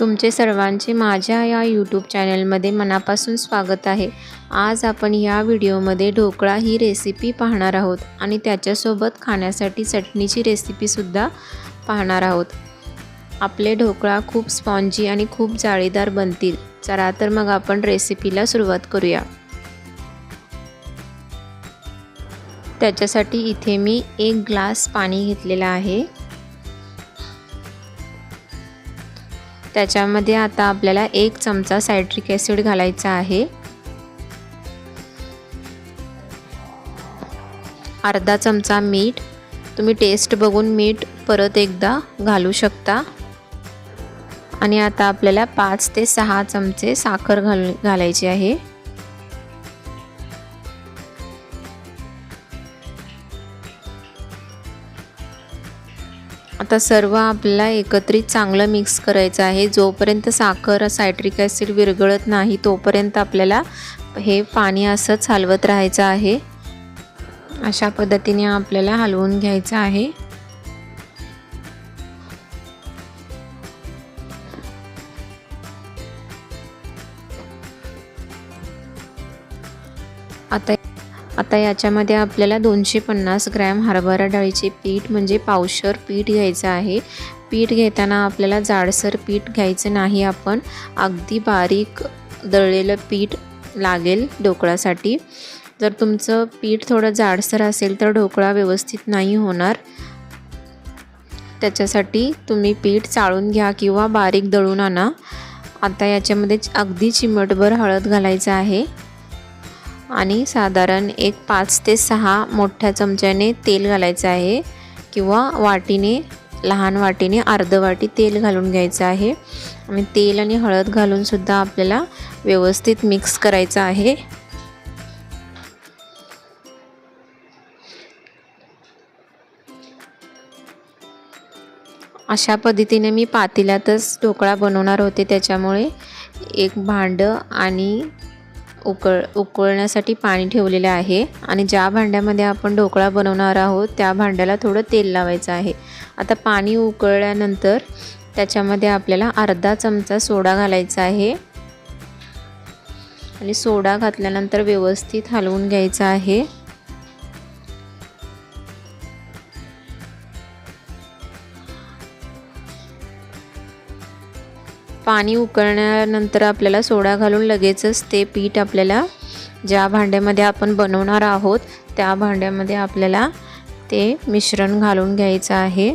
तुमचे सर्वांचे माझ्या या यूट्यूब चॅनलमध्ये मनापासून स्वागत आहे. आज आपण या व्हिडिओमध्ये ढोकळा ही रेसिपी पाहणार आहोत आणि त्याच्यासोबत खाण्यासाठी चटणीची रेसिपीसुद्धा पाहणार आहोत. आपले ढोकळा खूप स्पॉन्जी आणि खूप जाळीदार बनतील. चला तर मग आपण रेसिपीला सुरुवात करूया. त्याच्यासाठी इथे मी एक ग्लास पाणी घेतलेलं आहे. त्याच्यामध्ये आता आपल्याला एक चमचा सायट्रिक ॲसिड घालायचा आहे. अर्धा चमचा मीठ. तुम्ही टेस्ट बघून मीठ परत एकदा घालू शकता. आणि आता आपल्याला पाच ते सहा चमचे साखर घाल घालायची आहे. आता सर्व आपल्याला एकत्रित चांगलं मिक्स करायचं आहे. जोपर्यंत साखर सायट्रिक ॲसिड विरघळत नाही तोपर्यंत आपल्याला हे पाणी असंच हलवत राहायचं आहे. अशा पद्धतीने आपल्याला हलवून घ्यायचं आहे. आता याच्यामध्ये आपल्याला दोनशे पन्नास ग्रॅम हरभरा डाळीचे पीठ म्हणजे पावशर पीठ घ्यायचं आहे. पीठ घेताना आपल्याला जाडसर पीठ घ्यायचं नाही. आपण अगदी बारीक दळलेलं पीठ लागेल ढोकळ्यासाठी जर तुमचं पीठ थोडं जाडसर असेल तर ढोकळा व्यवस्थित नाही होणार. त्याच्यासाठी तुम्ही पीठ चाळून घ्या किंवा बारीक दळून आणा. आता याच्यामध्ये अगदी चिमटभर हळद घालायचं आहे. आणि साधारण एक पाच ते सहा मोठ्या चमच्याने तेल घालायचं आहे किंवा वाटीने लहान वाटीने अर्ध वाटी तेल घालून घ्यायचं आहे. आणि तेल आणि हळद घालूनसुद्धा आपल्याला व्यवस्थित मिक्स करायचं आहे. अशा पद्धतीने मी पातेल्यातच ढोकळा बनवणार होते त्याच्यामुळे एक भांडं आणि उकळ उकळण्यासाठी पाणी ठेवलेलं आहे आणि ज्या भांड्यामध्ये आपण ढोकळा बनवणार आहोत त्या भांड्याला थोडं तेल लावायचं आहे. आता पाणी उकळल्यानंतर त्याच्यामध्ये आपल्याला अर्धा चमचा सोडा घालायचा आहे. आणि सोडा घातल्यानंतर व्यवस्थित हलवून घ्यायचा आहे. पाणी उकळण्यानंतर आपल्याला सोडा घालून लगेचच ते पीठ आपल्याला ज्या भांड्यामध्ये आपण बनवणार आहोत त्या भांड्यामध्ये आपल्याला ते मिश्रण घालून घ्यायचं आहे.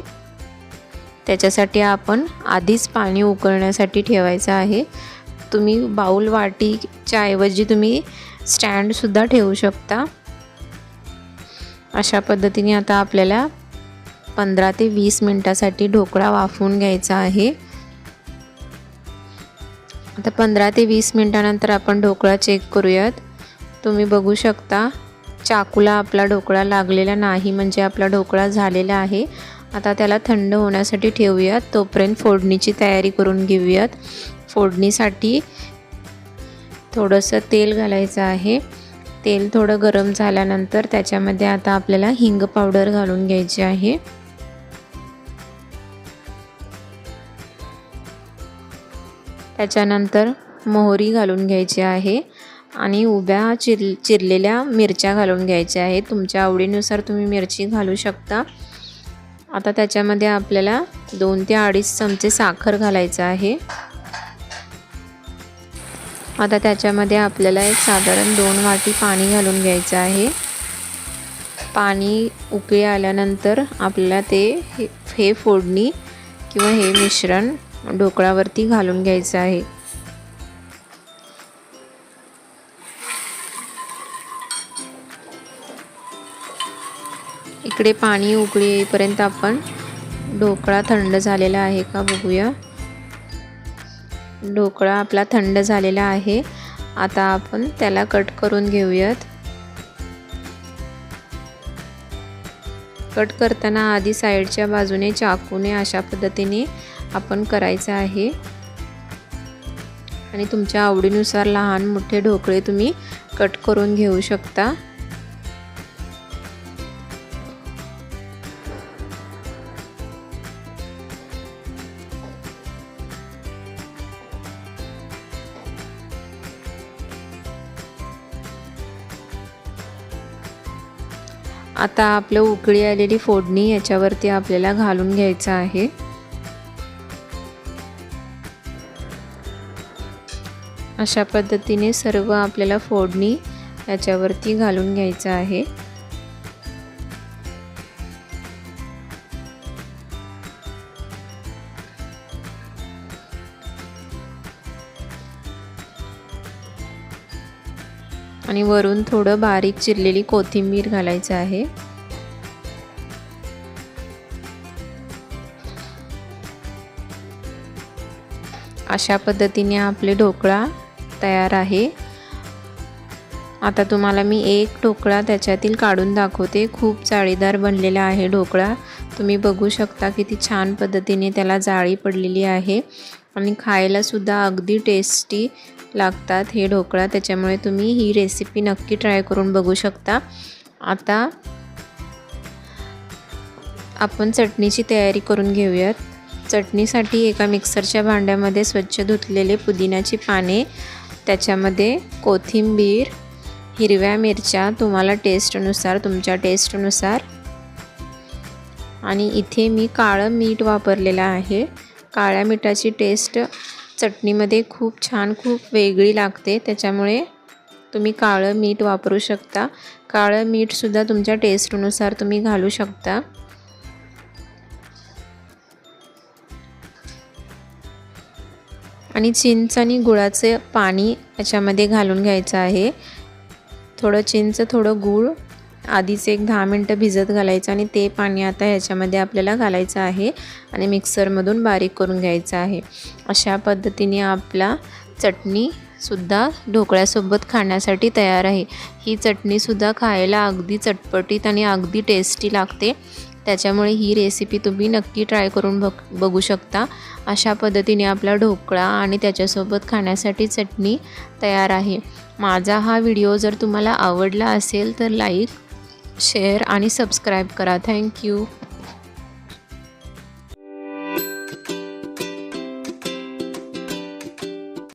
त्याच्यासाठी आपण आधीच पाणी उकळण्यासाठी ठेवायचं आहे. तुम्ही बाऊल वाटीच्या ऐवजी तुम्ही स्टँडसुद्धा ठेवू शकता. अशा पद्धतीने आता आपल्याला पंधरा ते वीस मिनटासाठी ढोकळा वाफवून घ्यायचा आहे. आता पंधरा ते वीस मिनटानंतर आपण ढोकळा चेक करूयात. तुम्ही बघू शकता चाकूला आपला ढोकळा लागलेला नाही म्हणजे आपला ढोकळा झालेला आहे. आता त्याला थंड होण्यासाठी ठेवूयात. तोपर्यंत फोडणीची तयारी करून घेऊयात. फोडणीसाठी थोडंसं तेल घालायचं आहे. तेल थोडं गरम झाल्यानंतर त्याच्यामध्ये आता आपल्याला हिंग पावडर घालून घ्यायची आहे. त्याच्यानंतर मोहरी घालून घ्यायची आहे आणि उभ्या चिर चिरलेल्या मिरच्या घालून घ्यायच्या आहेत. तुमच्या आवडीनुसार तुम्ही मिरची घालू शकता. आता त्याच्यामध्ये आपल्याला दोन ते अडीच चमचे साखर घालायचं आहे. आता त्याच्यामध्ये आपल्याला एक साधारण दोन वाटी पाणी घालून घ्यायचं आहे. पाणी उकळी आल्यानंतर आपल्याला ते हे फोडणी किंवा हे मिश्रण ढोकळावरती घालून घ्यायचं आहे. इकडे पाणी उकळी येईपर्यंत आपण ढोकळा थंड झालेला आहे का बघूया. ढोकळा आपला थंड झालेला आहे. आता आपण त्याला कट करून घेऊयात. कट करताना आधी साईडच्या बाजूने चाकूने अशा पद्धतीने आपण करायचं आहे. आणि तुमच्या आवडीनुसार लहान मोठे ढोकळे तुम्ही कट करून घेऊ शकता. आता आपलं उकळी आलेली फोडणी याच्यावरती आपल्याला घालून घ्यायचं आहे. अशा पद्धतीने सर्व आपल्याला फोडणी याच्यावरती घालून घ्यायचं आहे. आणि वरून थोडं बारीक चिरलेली कोथिंबीर घालायचं आहे. अशा पद्धतीने आपले ढोकळा तयार आहे. आता तुम्हाला मी एक ढोकळा त्याच्यातील काढून दाखवते. खूप जाळीदार बनलेला आहे ढोकळा. तुम्ही बघू शकता किती छान पद्धतीने त्याला जाळी पडलेली आहे. आणि खायलासुद्धा अगदी टेस्टी लागतात हे ढोकळा. त्याच्यामुळे तुम्ही ही रेसिपी नक्की ट्राय करून बघू शकता. आता आपण चटणीची तयारी करून घेऊयात. चटणीसाठी एका मिक्सरच्या भांड्यामध्ये स्वच्छ धुतलेले पुदिन्याची पाने त्याच्यामध्ये कोथिंबीर हिरव्या मिरच्या तुम्हाला टेस्टनुसार तुमच्या टेस्टनुसार आणि इथे मी काळं मीठ वापरलेलं आहे. काळ्या मिठाची टेस्ट चटणीमध्ये खूप छान खूप वेगळी लागते. त्याच्यामुळे तुम्ही काळं मीठ वापरू शकता. काळं मीठसुद्धा तुमच्या टेस्टनुसार तुम्ही घालू शकता. आणि चिंच आणि गुळाचं पाणी याच्यामध्ये घालून घ्यायचं आहे. थोडं चिंच थोडं गूळ आधीच एक दहा मिनटं भिजत घालायचं आणि ते पाणी आता ह्याच्यामध्ये आपल्याला घालायचं आहे आणि मिक्सरमधून बारीक करून घ्यायचं आहे. अशा पद्धतीने आपला चटणीसुद्धा ढोकळ्यासोबत खाण्यासाठी तयार आहे. ही चटणीसुद्धा खायला अगदी चटपटीत आणि अगदी टेस्टी लागते. त्याच्यामुळे ही रेसिपी तुम्ही नक्की ट्राय करून बघ बघू शकता. अशा पद्धतीने आपला ढोकळा आणि त्याच्यासोबत खाण्यासाठी चटणी तयार आहे. माझा हा व्हिडिओ जर तुम्हाला आवडला असेल तर लाईक शेअर आणि सबस्क्राईब करा. Thank you